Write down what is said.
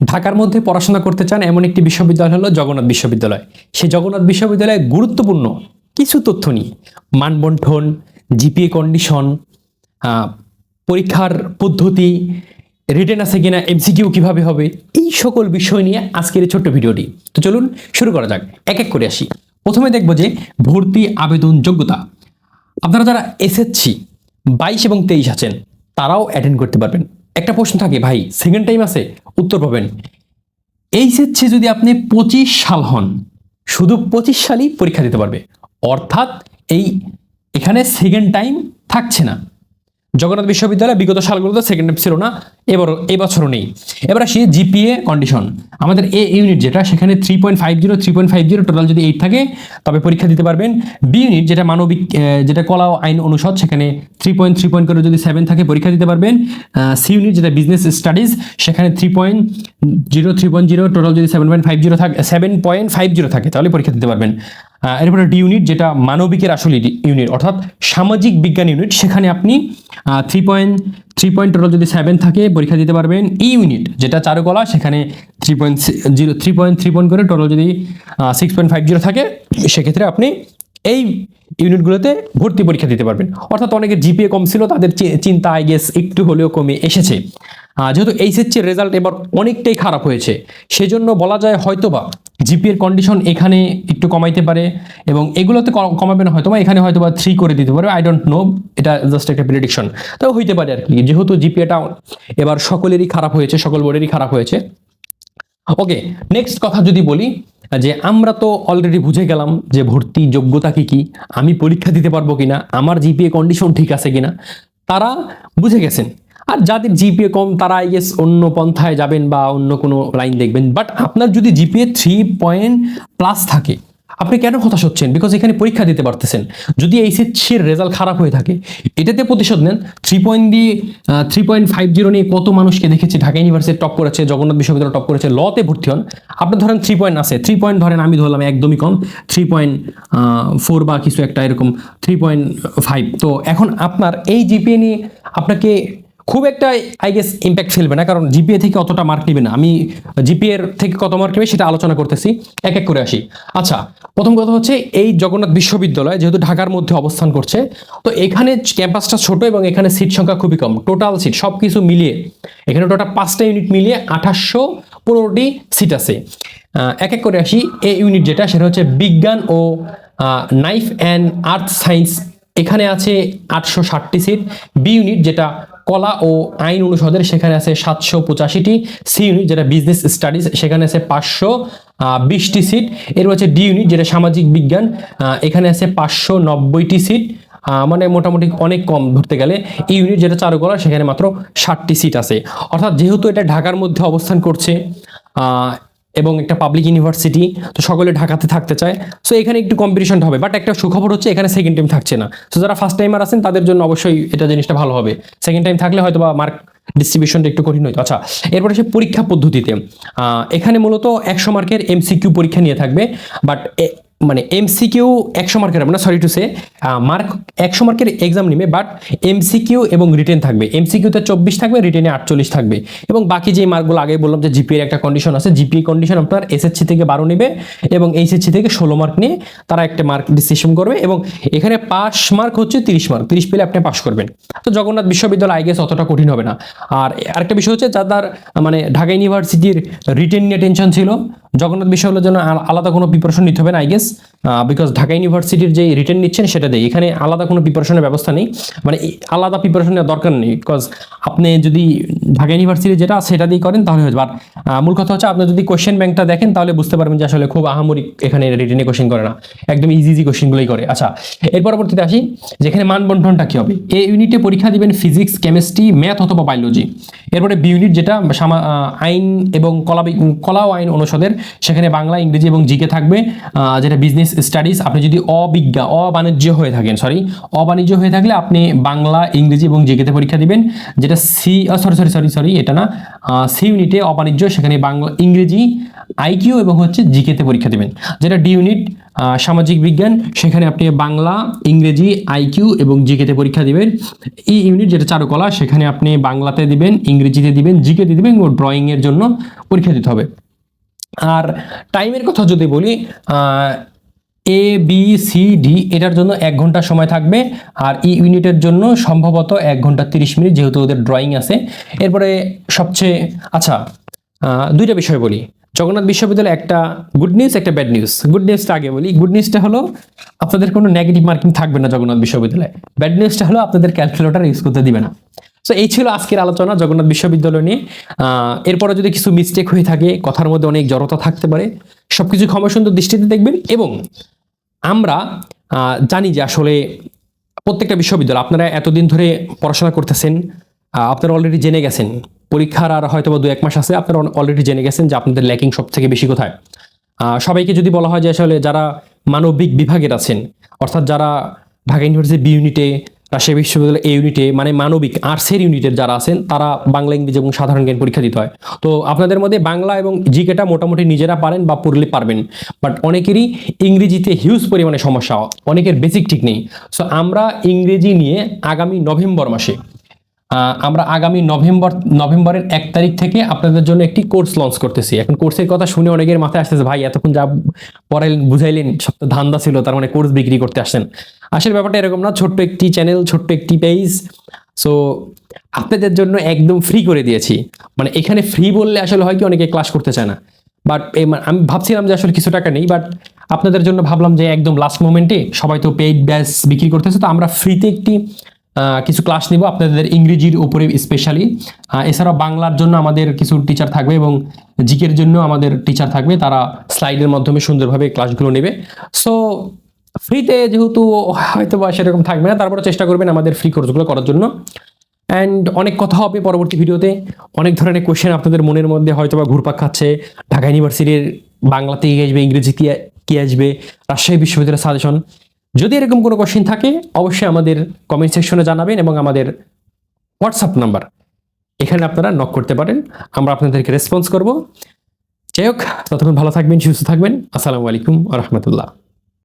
ঢাকার মধ্যে পড়াশোনা করতে চান এমন একটি বিশ্ববিদ্যালয় হলো জগন্নাথ বিশ্ববিদ্যালয়। সেই জগন্নাথ বিশ্ববিদ্যালয়ে গুরুত্বপূর্ণ কিছু তথ্য নিয়ে। মানবন্ঠন জিপিএ কন্ডিশন পরীক্ষার পদ্ধতি রিটেন আছে কিনা এমসিকিউ কীভাবে হবে, এই সকল বিষয় নিয়ে আজকের এই ছোট্ট ভিডিওটি। তো চলুন শুরু করা যাক, এক এক করে আসি। প্রথমে দেখব যে ভর্তি আবেদন যোগ্যতা। আপনারা যারা এসএসসি বাইশ এবং তেইশ আছেন, তারাও অ্যাটেন্ড করতে পারবেন। একটা প্রশ্ন থাকে, ভাই সেকেন্ড টাইম আছে? উত্তর পাবেন। এইচএসসি যদি আপনি পঁচিশ সাল হন, শুধু পঁচিশ সালই পরীক্ষা দিতে পারবে। অর্থাৎ এই এখানে সেকেন্ড টাইম থাকছে না। জগন্নাথ বিশ্ববিদ্যালয় বিগত সালগুলোতে সেকেন্ড ছিল না, এবার, এবছরও নেই। এবার আসি জিপিএ কন্ডিশন আমাদের এ ইউনিট যেটা, সেখানে three point five zero three point five zero total যদি এইট থাকে, তবে পরীক্ষা দিতে পারবেন। বি ইউনিট যেটা মানবিক যেটা কলা আইন অনুষদ, সেখানে থ্রি পয়েন্ট থ্রি পয়েন্ট করে যদি সেভেন থাকে, পরীক্ষা দিতে পারবেন। সি ইউনিট যেটা বিজনেস স্টাডিজ সেখানে three point zero three point zero total যদি সেভেন পয়েন্ট ফাইভ জিরো থাকে সেভেন পয়েন্ট ফাইভ জিরো থাকে, তাহলে পরীক্ষা দিতে পারবেন। এরপরে ডি ইউনিট যেটা মানবিকের আসলে ইউনিট অর্থাৎ সামাজিক বিজ্ঞান ইউনিট সেখানে আপনি three point three point total যদি সেভেন থাকে, পরীক্ষা দিতে পারবেন ই ইউনিট যেটা চারুকলা, সেখানে three point zero three point three point করে টোটাল যদি সিক্স পয়েন্ট ফাইভ জিরো থাকে, সেক্ষেত্রে আপনি এই ইউনিটগুলোতে ভর্তি পরীক্ষা দিতে পারবেন। অর্থাৎ অনেকের জিপিএ কম ছিল, তাদের চিন্তা আই গেস একটু হলেও কমে এসেছে। যেহেতু এইচএসসির রেজাল্ট এবার অনেকটাই খারাপ হয়েছে, সেজন্য বলা যায় হয়তোবা জিপিএর কন্ডিশন এখানে একটু কমাইতে পারে এবং এগুলোতে কমাবে না, হয়তোবা এখানে হয়তোবা থ্রি করে দিতে পারে আই ডোন্ট নো এটা জাস্ট একটা প্রেডিকশন তাও হইতে পারে আর কি, যেহেতু জিপিএটা এবার সকলেরই খারাপ হয়েছে, সকল বোর্ডেরই খারাপ হয়েছে। ওকে নেক্সট কথা যদি বলি, যে আমরা তো অলরেডি বুঝে গেলাম যে ভর্তি যোগ্যতা কি কি, আমি পরীক্ষা দিতে পারব কিনা, আমার জিপিএ কন্ডিশন ঠিক আছে কিনা, তারা বুঝে গেছেন। আর যাদের জিপিএ কম, তারা আই গেস অন্য পন্থায় যাবেন বা অন্য কোনো লাইন দেখবেন। বাট আপনার যদি জিপিএ থ্রি পয়েন্ট প্লাস থাকে, আপনি কেন হতাশ হচ্ছেন? বিকজ এখানে পরীক্ষা দিতে পারতেছেন। যদি এইচএসসির রেজাল্ট খারাপ হয়ে থাকে, এটাতে প্রতিশোধ নেন। থ্রি পয়েন্ট দিয়ে থ্রি পয়েন্ট ফাইভ জিরো নিয়ে কত মানুষকে দেখেছি ঢাকা ইউনিভার্সিটি টপ করেছে, জগন্নাথ বিশ্ববিদ্যালয় টপ করেছে লতে ভর্তি হন। আপনি ধরেন থ্রি পয়েন্ট আছে। থ্রি পয়েন্ট ধরেন, আমি ধরলাম একদমই কম। থ্রি পয়েন্ট ফোর বা কিছু একটা এরকম থ্রি পয়েন্ট ফাইভ তো এখন আপনার এই জিপিএ নিয়ে আপনাকে খুব একটা আই গেস ইম্প্যাক্ট ফেলবে না, কারণ জিপিএ থেকে অতটা মার্ক নেবে না। আমি জিপিএর থেকে কত মার্ক নেবে সেটা আলোচনা করতেছি। এক এক করে আসি। আচ্ছা প্রথম কথা হচ্ছে এই জগন্নাথ বিশ্ববিদ্যালয় যেহেতু ঢাকার মধ্যে অবস্থান করছে, তো এখানে ক্যাম্পাসটা ছোট এবং এখানে সিট সংখ্যা খুবই কম। টোটাল সিট সব কিছু মিলিয়ে, এখানে টোটাল পাঁচটা ইউনিট মিলিয়ে আঠাশশো পনেরোটি সিট আছে। এক এক করে আসি। এ ইউনিট যেটা, সেটা হচ্ছে বিজ্ঞান ও নাইফ অ্যান্ড আর্থ সায়েন্স এখানে আছে আটশো ষাটটি সিট বি ইউনিট যেটা কলা ও আইন অনুষদের সেখানে আছে সাতশো পঁচাশিটি সি ইউনিট যেটা বিজনেস স্টাডিজ সেখানে আছে পাঁচশো বিশটি সিট এর হচ্ছে ডি ইউনিট যেটা সামাজিক বিজ্ঞান এখানে আছে পাঁচশো নব্বইটি সিট মানে মোটামুটি অনেক কম ধরতে গেলে। এই ইউনিট যেটা চারুকলা, সেখানে মাত্র ষাটটি সিট আছে। অর্থাৎ যেহেতু এটা ঢাকার মধ্যে অবস্থান করছে এবং একটা পাবলিক ইউনিভার্সিটি তো সকলে ঢাকাতে থাকতে চায়। সো এখানে একটু কম্পিটিশন হবে বাট একটা সুখবর হচ্ছে এখানে সেকেন্ড টাইম থাকছে না। সো যারা ফার্স্ট টাইমার আছেন, তাদের জন্য অবশ্যই এটা জিনিসটা ভালো হবে। সেকেন্ড টাইম থাকলে হয়তো বা মার্ক ডিস্ট্রিবিউশনটা একটু কঠিন হইতো। আচ্ছা এরপরে সে পরীক্ষা পদ্ধতিতে। এখানে মূলত একশো মার্কের এমসিকিউ পরীক্ষা নিয়ে থাকবে বাট মানে এমসিকিউ একশো মার্কের মানে সরি টু সে মার্ক একশো মার্কের এক্সাম নিবে বাট এমসিকিউ এবং রিটেন থাকবে। এমসিকিউতে চব্বিশ থাকবে রিটেনে আটচল্লিশ থাকবে। এবং বাকি যে মার্কগুলো আগে বললাম যে জিপিএর একটা কন্ডিশন আছে জিপিএ কন্ডিশন আপনার এসএসসি থেকে বারো নেবে এবং এইচএসসি থেকে ষোলো মার্ক নিয়ে তারা একটা মার্ক ডিসিশন করবে এবং এখানে পাস মার্ক হচ্ছে তিরিশ মার্ক তিরিশ পেলে আপনি পাস করবেন। তো জগন্নাথ বিশ্ববিদ্যালয় আই গেস অতটা কঠিন হবে না। আর আরেকটা বিষয় হচ্ছে যাদের মানে ঢাকা ইউনিভার্সিটির রিটেন নিয়ে টেনশন ছিল, জগন্নাথ বিশ্ববিদ্যালয়ের জন্য আল- আলাদা কোনো প্রিপারেশন নিতে হবে না আই গেস বিকজ ঢাকা ইউনিভার্সিটির যে রিটেন নিচ্ছেন, সেটা দেয়। এখানে আলাদা কোনো প্রিপারেশনের ব্যবস্থা নেই। মানে আলাদা প্রিপারেশন নেওয়ার দরকার নেই বিকজ আপনি যদি ঢাকা ইউনিভার্সিটি যেটা সেটা দিয়ে করেন, তাহলে যাবে আর মূল কথা হচ্ছে, আপনি যদি কোশ্চেন ব্যাংকটা দেখেন, তাহলে বুঝতে পারবেন যে আসলে খুব আহামরি এখানে রিটেনে কোশ্চেন করে না। একদম ইজি ইজি কোশ্চেনগুলোই করে। আচ্ছা এর পরবর্তীতে আসি, যেখানে মানবন্টনটা কি হবে? এই ইউনিটে পরীক্ষা দিবেন ফিজিক্স কেমিস্ট্রি ম্যাথ অথবা বায়োলজি এরপরে বি ইউনিট যেটা আইন এবং কলা কলা ও আইন অনুষদের, সেখানে বাংলা, ইংরেজি এবং জিকে থাকবে যেটা যেটা বিজনেস স্টাডিজ আপনি যদি অবিজ্ঞা, অবাণিজ্য হয়ে থাকেন সরি অবাণিজ্য হয়ে থাকলে আপনি বাংলা, ইংরেজি এবং জিকেতে পরীক্ষা দিবেন, যেটা C sorry sorry sorry sorry এটা না সি ইউনিটে অবাণিজ্য, সেখানে বাংলা, ইংরেজি আইকিউ এবং হচ্ছে জিকেতে পরীক্ষা দিবেন। যেটা ডি ইউনিট সামাজিক বিজ্ঞান, সেখানে আপনি বাংলা, ইংরেজি আইকিউ এবং জিকেতে পরীক্ষা দিবেন। ই ইউনিট যেটা চারুকলা, সেখানে আপনি বাংলাতে দিবেন, ইংরেজিতে দিবেন, জিকেতে দিবেন এবং ড্রয়িংয়ের জন্য পরীক্ষা দিতে হবে। আর টাইমের কথা যদি বলি এ বি সি ডি এটার জন্য এক ঘণ্টা সময় থাকবে। আর ই ইউনিটের জন্য সম্ভবত এক ঘণ্টা তিরিশ মিনিট যেহেতু ওদের ড্রয়িং আছে। এরপরে সবচেয়ে আচ্ছা দুইটা বিষয় বলি। জগন্নাথ বিশ্ববিদ্যালয়ে একটা গুড নিউজ একটা ব্যাড নিউজ গুড নিউজটা আগে বলি। গুড নিউজটা হলো, আপনাদের কোনো নেগেটিভ মার্কিং থাকবে না জগন্নাথ বিশ্ববিদ্যালয়ে। ব্যাড নিউজটা হলো, আপনাদের ক্যালকুলেটর ইউজ করতে দিবে না। সো এই ছিল আজকের আলোচনা জগন্নাথ বিশ্ববিদ্যালয় নিয়ে। এরপরে যদি কিছু মিস্টেক হয়ে থাকে, কথার মধ্যে অনেক জড়তা থাকতে পারে, সবকিছু ক্ষমা সুন্দর দৃষ্টিতে দেখবেন এবং আমরা জানি যে আসলে প্রত্যেকটা বিশ্ববিদ্যালয়, আপনারা এতদিন ধরে পড়াশোনা করতেছেন আপনারা অলরেডি জেনে গেছেন। পরীক্ষার আর হয়তো বা দু এক মাস আছে, আপনারা অলরেডি জেনে গেছেন যে আপনাদের ল্যাকিং সব থেকে বেশি কোথায়। সবাইকে যদি বলা হয় যে আসলে যারা মানবিক বিভাগের আছেন, অর্থাৎ যারা ঢাকা ইউনিভার্সিটি বি ইউনিটে রাজশাহী বিশ্ববিদ্যালয় এই ইউনিটে মানে মানবিক আর্টসের ইউনিটের যারা আছেন, তারা বাংলা, ইংরেজি এবং সাধারণ জ্ঞান পরীক্ষা দিতে হয়। তো আপনাদের মধ্যে বাংলা এবং জিকেটা মোটামুটি নিজেরা পারেন বা পড়লে পারবেন। বাট অনেকেরই ইংরেজিতে হিউজ পরিমাণে সমস্যা অনেকের বেসিক ঠিক নেই। সো আমরা ইংরেজি নিয়ে আগামী নভেম্বর মাসে আমরা আগামী নভেম্বর, নভেম্বরের এক তারিখ থেকে আপনাদের জন্য একটি কোর্স লঞ্চ করতেছি। এখন কোর্সের কথা শুনে অনেকের মাথায় আসতেছে, ভাই, এতক্ষণ যা পড়াইলেন বুঝাইলেন, সব তো ধান্দা ছিল, তার মানে কোর্স বিক্রি করতে আসছেন। আসলে ব্যাপারটা এরকম না, ছোট্ট একটি চ্যানেল ছোট্ট একটি পেজ সো আপনাদের জন্য একদম ফ্রি করে দিয়েছি। মানে এখানে ফ্রি বললে আসলে হয় কি, অনেকে ক্লাস করতে চায় না। বাট আমি ভাবছিলাম যে আসলে কিছু টাকা নেই বাট আপনাদের জন্য ভাবলাম যে একদম লাস্ট মোমেন্টে সবাই তো পেইড ব্যাস বিক্রি করতেছে, তো আমরা ফ্রিতে একটি কিছু ক্লাস নিব। আপনাদের ইংরেজির উপরে স্পেশালি এছাড়াও বাংলার জন্য আমাদের কিছু টিচার থাকবে এবং জিকের জন্য আমাদের টিচার থাকবে। তারা স্লাইডের মাধ্যমে সুন্দরভাবে ক্লাসগুলো নেবে। সো ফ্রিতে যেহেতু হয়তো বা সেরকম থাকবে না তারপরে চেষ্টা করবেন আমাদের ফ্রি কোর্সগুলো করার জন্য। অ্যান্ড অনেক কথা হবে পরবর্তী ভিডিওতে। অনেক ধরনের কোয়েশ্চেন আপনাদের মনের মধ্যে হয়তো বা ঘুরপাক খাচ্ছে। ঢাকা ইউনিভার্সিটির বাংলাতে কি আসবে, ইংরেজি কি আসবে? রাজশাহী বিশ্ববিদ্যালয়ের সাজেশন যদি এরকম কোনো কোশ্চেন থাকে, অবশ্যই আমাদের কমেন্ট সেকশনে জানাবেন এবং আমাদের হোয়াটসঅ্যাপ নাম্বার এখানে আপনারা নক করতে পারেন। আমরা আপনাদেরকে রেসপন্স করব। যাই হোক, ততক্ষণ ভালো থাকবেন, সুস্থ থাকবেন। আসসালামু আলাইকুম রহমতুল্লাহ।